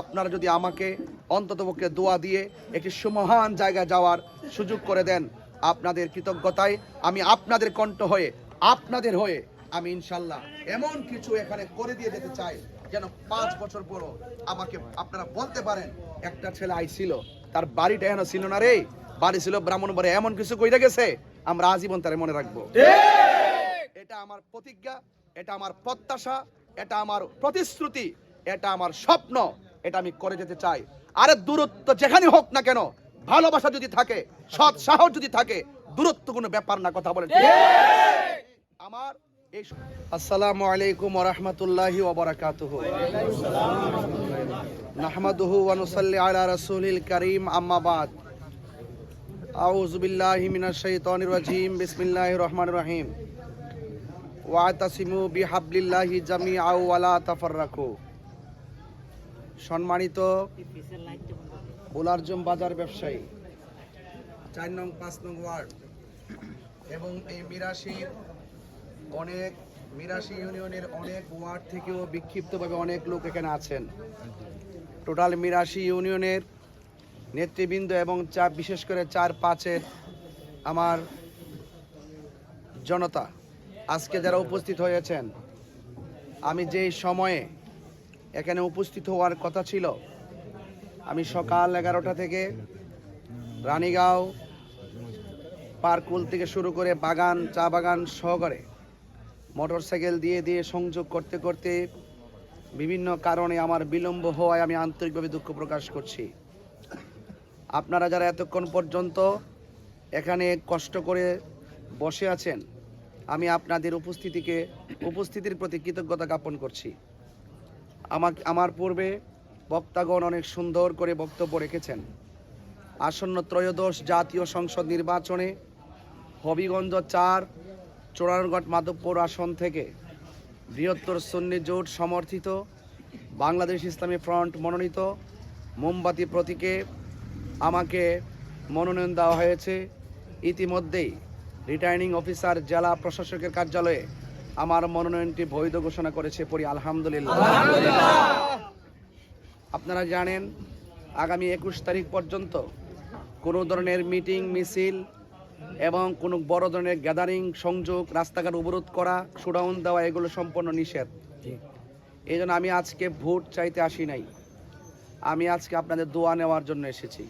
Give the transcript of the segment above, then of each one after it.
আপনারা যদি আমাকে অন্ততপক্ষে দোয়া দিয়ে একটি সুমহান জায়গায় যাওয়ার সুযোগ করে দেন, আপনাদের কৃতজ্ঞতায় আমি আপনাদের কণ্ঠ হয়ে, আপনাদের হয়ে আমি ইনশাল্লাহ এমন কিছু এখানে করে দিয়ে যেতে চাই যেন পাঁচ বছর পরও আমাকে আপনারা বলতে পারেন, একটা ছেলে আইছিল তার বাড়িটা এখনও ছিল না রে। বাড়ি ছিল ব্রাহ্মণবাড়ে এমন কিছু কইরা গেছে, আমরা আজীবন তারে মনে রাখব। এটা আমার প্রতিজ্ঞা, এটা আমার প্রত্যাশা, এটা আমার প্রতিশ্রুতি, এটা আমার স্বপ্ন। এটা আমি করে যেতে চাই। আরে দূরত্ব যেখানে হোক না কেন, ভালোবাসা যদি থাকে, সৎ সাহস যদি থাকে, দূরত্ব কোনো ব্যাপার না, কথা বলেন আমার আসসালামু আলাইকুম ওয়া ওয়া নাহমাদুহু ওয়া নুসাল্লি আলা রাসূলিল কারীম, আম্মা বাদ। আউযু বিল্লাহি মিনাশ শাইতানির রাজীম, বিসমিল্লাহির রহমানির রহিম। ওয়াতাসিমু বিহাবলিল্লাহি জামিআ ওয়া লা তাফাররাকু। সম্মানিত বোলারজম বাজার ব্যবসায়ী চার নং পাঁচ নং ওয়ার্ড এবং এই মিরাশির অনেক মিরাশি ইউনিয়নের অনেক ওয়ার্ড থেকেও বিক্ষিপ্তভাবে অনেক লোক এখানে আছেন। টোটাল মিরাশি ইউনিয়নের নেতৃবৃন্দ এবং চা বিশেষ করে চার পাঁচের আমার জনতা আজকে যারা উপস্থিত হয়েছেন আমি যেই সময়ে এখানে উপস্থিত হওয়ার কথা ছিল। আমি সকাল এগারোটা থেকে রানীগাঁও পার্কুল থেকে শুরু করে বাগান, চা বাগান সহকারে মোটর সাইকেল দিয়ে দিয়ে সংযোগ করতে করতে বিভিন্ন কারণে আমার বিলম্ব হওয়ায় আমি আন্তরিকভাবে দুঃখ প্রকাশ করছি। আপনারা যারা এতক্ষণ পর্যন্ত এখানে কষ্ট করে বসে আছেন, আমি আপনাদের উপস্থিতিকে, উপস্থিতির প্রতি কৃতজ্ঞতা জ্ঞাপন করছি। আমাকে, আমার পূর্বে বক্তাগণ অনেক সুন্দর করে বক্তব্য রেখেছেন। আসন্ন ত্রয়োদশ জাতীয় সংসদ নির্বাচনে হবিগঞ্জ চার চোরারগড় মাধবপুর আসন থেকে বৃহত্তর সুন্নি জোট সমর্থিত, বাংলাদেশ ইসলামী ফ্রন্ট মনোনীত, মোমবাতি প্রতীকে আমাকে মনোনয়ন দেওয়া হয়েছে। ইতিমধ্যেই রিটার্নিং অফিসার জেলা প্রশাসকের কার্যালয়ে আমার মনোনয়নটি বৈধ ঘোষণা করেছে পরি আলহামদুলিল্লাহ। আপনারা জানেন আগামী একুশ তারিখ পর্যন্ত কোনো ধরনের মিটিং মিছিল এবং কোনো বড় ধরনের গ্যাদারিং সংযোগ রাস্তাঘাট অবরোধ করা শোডাউন দেওয়া এগুলো সম্পূর্ণ নিষেধ। এই জন্য আমি আজকে ভোট চাইতে আসি নাই। আমি আজকে আপনাদের দোয়া নেওয়ার জন্য এসেছি।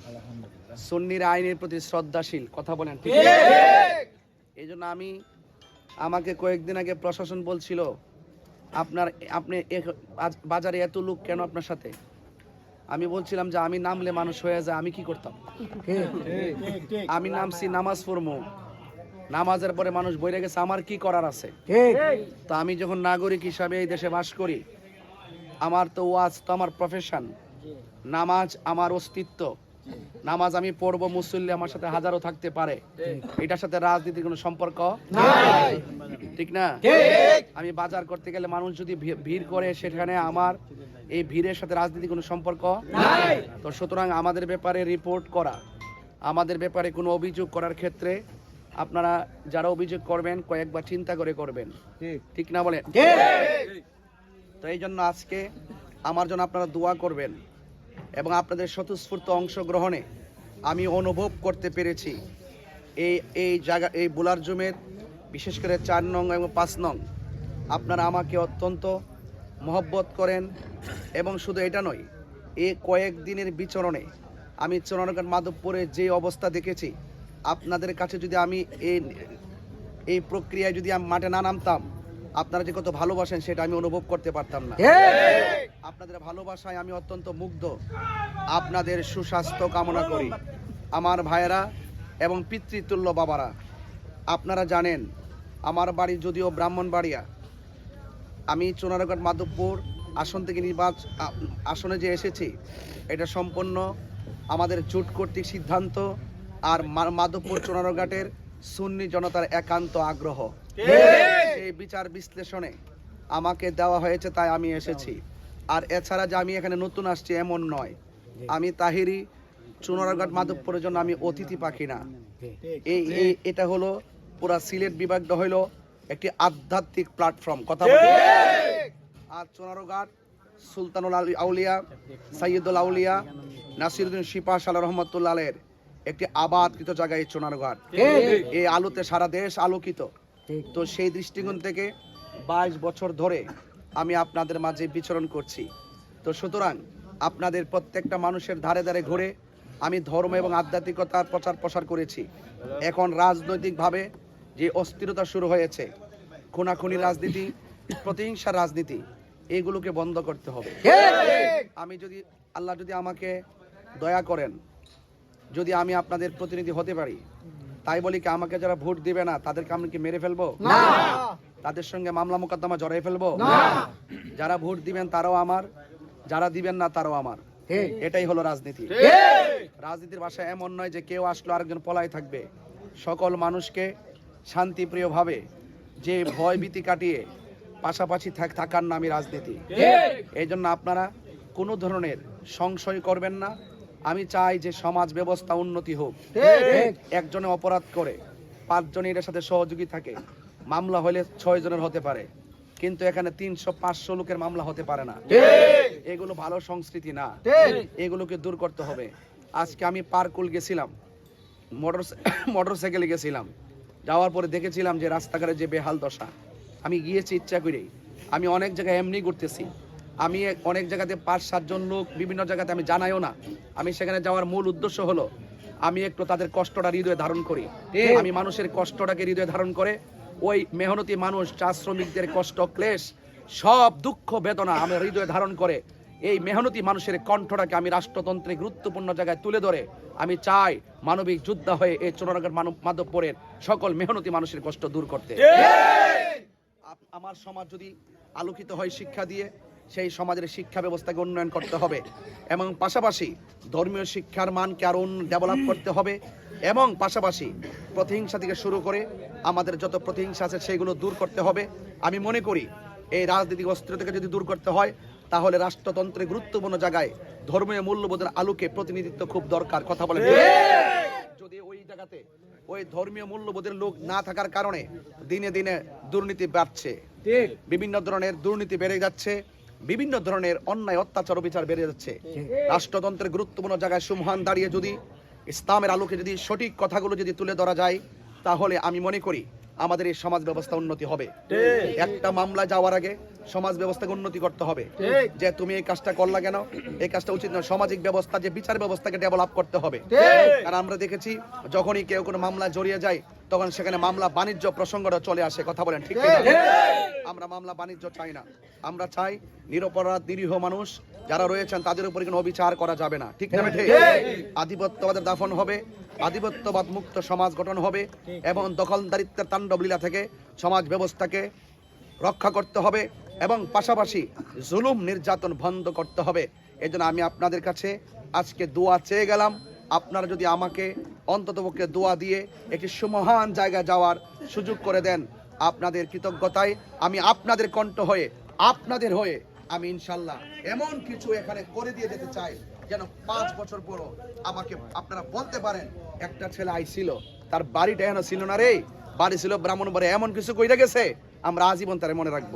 সুন্নির আইনের প্রতি শ্রদ্ধাশীল কথা বলেন ঠিক এই জন্য আমি আমাকে কয়েকদিন আগে প্রশাসন বলছিল আপনার আপনি বাজারে এত লোক কেন আপনার সাথে? আমি বলছিলাম যে আমি নামলে মানুষ হয়ে যায় আমি কি করতাম? আমি নামছি নামাজ পড়ব নামাজের পরে মানুষ বইরে গেছে আমার কি করার আছে? তো আমি যখন নাগরিক হিসাবে এই দেশে বাস করি আমার তো ওয়াজ তো আমার প্রফেশন নামাজ আমার অস্তিত্ব। নামাজ আমি পড়ব মুসল্লি আমার সাথে হাজারো থাকতে পারে। এটার সাথে রাজনীতির কোনো সম্পর্ক? ঠিক না? আমি বাজার করতে গেলে মানুষ যদি ভিড় করে সেখানে আমার এই ভিড়ের সাথে রাজনীতি কোনো সম্পর্ক? তো সুতরাং আমাদের ব্যাপারে রিপোর্ট করা। আমাদের ব্যাপারে কোনো অভিযোগ করার ক্ষেত্রে আপনারা যারা অভিযোগ করবেন কয়েকবার চিন্তা করে করবেন। ঠিক। না বলেন তো এই জন্য আজকে আমার জন্য আপনারা দোয়া করবেন। এবং আপনাদের স্বতঃস্ফূর্ত অংশগ্রহণে আমি অনুভব করতে পেরেছি। এই এই জায়গা, এই বোলার জমের, বিশেষ করে চার নং এবং পাঁচ নং, আপনারা আমাকে অত্যন্ত মহব্বত করেন। এবং শুধু এটা নয় এই কয়েক দিনের বিচরণে আমি চরণগঞ্জ মাধবপুরে যে অবস্থা দেখেছি, আপনাদের কাছে যদি আমি এই এই প্রক্রিয়ায় যদি আমি মাঠে না নামতাম আপনারা যে কত ভালোবাসেন সেটা আমি অনুভব করতে পারতাম না। আপনাদের ভালোবাসায় আমি অত্যন্ত মুগ্ধ। আপনাদের সুস্বাস্থ্য কামনা করি। আমার ভাইয়েরা এবং পিতৃতুল্য বাবারা আপনারা জানেন আমার বাড়ি যদিও ব্রাহ্মণবাড়িয়া আমি চোনারগড় মাধবপুর আসন থেকে নির্বাচ আসনে যে এসেছি এটা সম্পূর্ণ আমাদের জোট কর্তৃক সিদ্ধান্ত আর মাধবপুর চোনারঘাটের সুন্নি জনতার একান্ত আগ্রহ। সেই বিচার বিশ্লেষণে আমাকে দেওয়া হয়েছে তাই আমি এসেছি। আর এছাড়া যে আমি এখানে নতুন আসছি এমন নয়। আমি তাহিরি চুনারঘাট মাধবপুরের জন্য আমি অতিথি পাখি না। এই এটা হলো পুরা সিলেট বিভাগটা হলো একটি আধ্যাত্মিক প্ল্যাটফর্ম। কথা বলতে আর চুনারঘাট সুলতানুল আলী- আউলিয়া সাইয়দুল আউলিয়া নাসিরুদ্দিন শিপা সাল্লাহ রহমতুল্লাহ আলের একটি আবাদকৃত জায়গায় চোনারঘাট এই আলোতে সারা দেশ আলোকিত। তো সেই দৃষ্টিকোণ থেকে বাইশ বছর ধরে আমি আপনাদের মাঝে বিচরণ করছি। তো সুতরাং আপনাদের প্রত্যেকটা মানুষের ধারে ধারে ঘুরে আমি ধর্ম এবং আধ্যাত্মিকতার প্রচার প্রসার করেছি। এখন রাজনৈতিকভাবে যে অস্থিরতা শুরু হয়েছে, খুনাখুনি রাজনীতি, প্রতিহিংসার রাজনীতি, এগুলোকে বন্ধ করতে হবে। আমি যদি, আল্লাহ যদি আমাকে দয়া করেন, যদি আমি আপনাদের প্রতিনিধি হতে পারি তাই বলি কি আমাকে যারা ভোট দিবে না তাদেরকে আমি কি মেরে ফেলব? তাদের সঙ্গে মামলা মোকদ্দমা জড়াই ফেলব? যারা ভোট দিবেন তারাও আমার। যারা দিবেন না তারাও আমার। এটাই হলো রাজনীতি। রাজনীতির ভাষা এমন নয় যে কেউ আসলো আরেকজন পলাই থাকবে। সকল মানুষকে শান্তিপ্রিয়ভাবে যে ভয় ভীতি কাটিয়ে পাশাপাশি থাক- থাকার নামই রাজনীতি। এই জন্য আপনারা কোনো ধরনের সংশয় করবেন না। আমি চাই যে সমাজ ব্যবস্থা উন্নতি হোক। একজনে অপরাধ করে পাঁচজনে এটার সাথে সহযোগী থাকে। মামলা হলে ছয় জনের হতে পারে। কিন্তু এখানে তিনশো পাঁচশো লোকের মামলা হতে পারে না। এগুলো ভালো সংস্কৃতি না। এগুলোকে দূর করতে হবে। আজকে আমি পার্কুল গেছিলাম। মোটর মোটর সাইকেলে গেছিলাম। যাওয়ার পরে দেখেছিলাম যে রাস্তাঘাটে যে বেহাল দশা। আমি গিয়েছি ইচ্ছা করেই। আমি অনেক জায়গায় এমনি ঘুরতেছি। আমি অনেক জায়গাতে পাঁচ সাতজন লোক বিভিন্ন জায়গাতে আমি জানাইও না। আমি সেখানে যাওয়ার মূল উদ্দেশ্য হলো আমি একটু তাদের কষ্টটা হৃদয়ে ধারণ করি। আমি মানুষের কষ্টটাকে হৃদয়ে ধারণ করে ওই মেহনতি মানুষ চা শ্রমিকদের কষ্ট ক্লেশ সব দুঃখ বেদনা আমি হৃদয়ে ধারণ করে এই মেহনতি মানুষের কণ্ঠটাকে আমি রাষ্ট্রতন্ত্রে গুরুত্বপূর্ণ জায়গায় তুলে ধরে আমি চাই মানবিক যোদ্ধা হয়ে এই চোরানগর মানব মাধবপুরের সকল মেহনতি মানুষের কষ্ট দূর করতে। আমার সমাজ যদি আলোকিত হয় শিক্ষা দিয়ে সেই সমাজের শিক্ষা ব্যবস্থাকে উন্নয়ন করতে হবে এবং পাশাপাশি ধর্মীয় শিক্ষার মানকে আরও ডেভেলপ করতে হবে এবং পাশাপাশি প্রতিহিংসা থেকে শুরু করে আমাদের যত প্রতিহিংসা আছে সেইগুলো দূর করতে হবে। আমি মনে করি এই রাজনৈতিক অস্থিরতাকে যদি দূর করতে হয় তাহলে রাষ্ট্রতন্ত্রের গুরুত্বপূর্ণ জায়গায় ধর্মীয় মূল্যবোধের আলোকে প্রতিনিধিত্ব খুব দরকার কথা বলে যদি ওই জায়গাতে ওই ধর্মীয় মূল্যবোধের লোক না থাকার কারণে দিনে দিনে দুর্নীতি বাড়ছে। বিভিন্ন ধরনের দুর্নীতি বেড়ে যাচ্ছে। বিভিন্ন ধরনের অন্যায় অত্যাচার বিচার বেড়ে যাচ্ছে। রাষ্ট্রতন্ত্রের গুরুত্বপূর্ণ জায়গায় সুমহান দাঁড়িয়ে যদি ইসলামের আলোকে যদি সঠিক কথাগুলো যদি তুলে ধরা যায় তাহলে আমি মনে করি আমাদের এই সমাজ ব্যবস্থা উন্নতি হবে। একটা মামলা যাওয়ার আগে সমাজ ব্যবস্থাকে উন্নতি করতে হবে। যে তুমি এই কাজটা করলা কেন? এই কাজটা উচিত নয়। সামাজিক ব্যবস্থা যে বিচার ব্যবস্থাকে ডেভেলপ করতে হবে। কারণ আমরা দেখেছি যখনই কেউ কোনো মামলা জড়িয়ে যায় তখন সেখানে মামলা বাণিজ্য প্রসঙ্গটা চলে আসে। কথা বলেন ঠিক কিনা? আমরা মামলা বাণিজ্য চাই না। আমরা চাই নিরপরাধ নিরীহ মানুষ যারা রয়েছেন তাদের উপর কোনো অবিচার করা যাবে না। ঠিক না ঠিক। আধিপত্যবাদের দাফন হবে আধিপত্যবাদ মুক্ত সমাজ গঠন হবে এবং দখলদারিত্বের তাণ্ডবলীলা থেকে সমাজ ব্যবস্থাকে রক্ষা করতে হবে এবং পাশাপাশি জুলুম নির্যাতন বন্ধ করতে হবে। এই জন্য আমি আপনাদের কাছে আজকে দোয়া চেয়ে গেলাম আপনারা যদি আমাকে অন্ততপক্ষে দোয়া দিয়ে একটি সুমহান জায়গায় যাওয়ার সুযোগ করে দেন আপনাদের কৃতজ্ঞতায় আমি আপনাদের কণ্ঠ হয়ে, আপনাদের হয়ে আমি ইনশাল্লাহ এমন কিছু এখানে করে দিয়ে যেতে চাই যেন পাঁচ বছর পরও আমাকে আপনারা বলতে পারেন, একটা ছেলে আইছিল তার বাড়িটা এখনও ছিল না রে। বাড়ি ছিল ব্রাহ্মণ বাড়ি, এমন কিছু কইরা গেছে, আমরা আজীবন তারে মনে রাখব।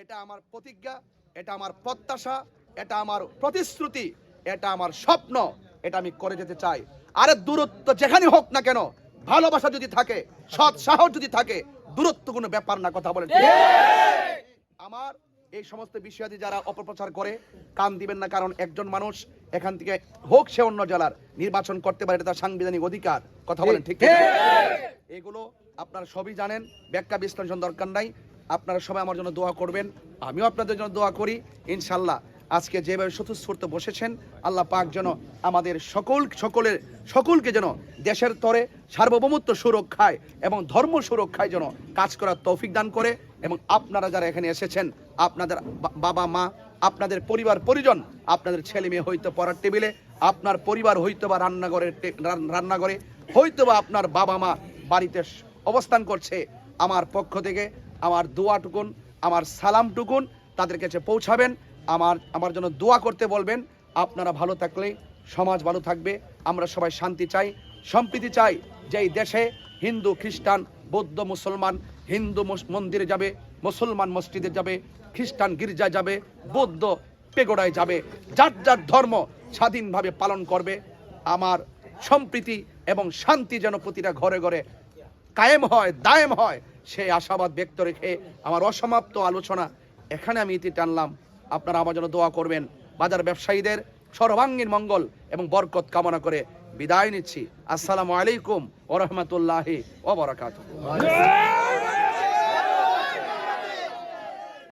এটা আমার প্রতিজ্ঞা, এটা আমার প্রত্যাশা, এটা আমার প্রতিশ্রুতি, এটা আমার স্বপ্ন, এটা আমি করে যেতে চাই। আরে দূরত্ব যেখানে হোক না কেন ভালোবাসা যদি থাকে, সৎ সাহস যদি থাকে দূরত্ব কোনো ব্যাপার না কথা বলেন আমার এই সমস্ত বিষয়াদি যারা অপপ্রচার করে, কান দিবেন না কারণ একজন মানুষ এখান থেকে হোক সে অন্য জেলার, নির্বাচন করতে পারে তার সাংবিধানিক অধিকার। কথা বলেন ঠিক এগুলো আপনারা সবই জানেন, ব্যাখ্যা বিশ্লেষণ দরকার নাই। আপনারা সবাই আমার জন্য দোয়া করবেন, আমিও আপনাদের জন্য দোয়া করি, ইনশাল্লাহ। আজকে যেভাবে স্বতঃস্ফূর্ত বসেছেন, আল্লাহ পাক যেন আমাদের সকল, সকলের, সকলকে যেন দেশের তরে সার্বভৌমত্ব সুরক্ষায় এবং ধর্ম সুরক্ষায় যেন কাজ করার তৌফিক দান করে এবং আপনারা যারা এখানে এসেছেন, আপনাদের বাবা, মা, আপনাদের পরিবার, পরিজন, আপনাদের ছেলে মেয়ে হয়তো পড়ার টেবিলে, আপনার পরিবার হয়তো বা রান্নাঘরে রান্নাঘরে, হয়তো বা আপনার বাবা, মা বাড়িতে অবস্থান করছে। আমার পক্ষ থেকে আমার দোয়াটুকুন, আমার সালামটুকুন তাদের কাছে পৌঁছাবেন। আমার আমার জন্য দোয়া করতে বলবেন। আপনারা ভালো থাকলে সমাজ ভালো থাকবে। আমরা সবাই শান্তি চাই, সম্প্রীতি চাই। যে এই দেশে হিন্দু, খ্রিস্টান, বৌদ্ধ, মুসলমান, হিন্দু মন্দিরে যাবে, মুসলমান মসজিদে যাবে, খ্রিস্টান গির্জায় যাবে, বৌদ্ধ পেগোড়ায় যাবে, যার যার ধর্ম স্বাধীনভাবে পালন করবে, আমার সম্প্রীতি এবং শান্তি যেন প্রতিটা ঘরে ঘরে কায়েম হয়, দায়েম হয় সেই আশাবাদ ব্যক্ত রেখে আমার অসমাপ্ত আলোচনা এখানে আমি ইতি টানলাম। আপনারা আমার জন্য দোয়া করবেন। বাজার ব্যবসায়ীদের সর্বাঙ্গীন মঙ্গল এবং বরকত কামনা করে বিদায় নিচ্ছি। আসসালামু আলাইকুম ওরহমতুল্লাহি ওবরাকাতুহ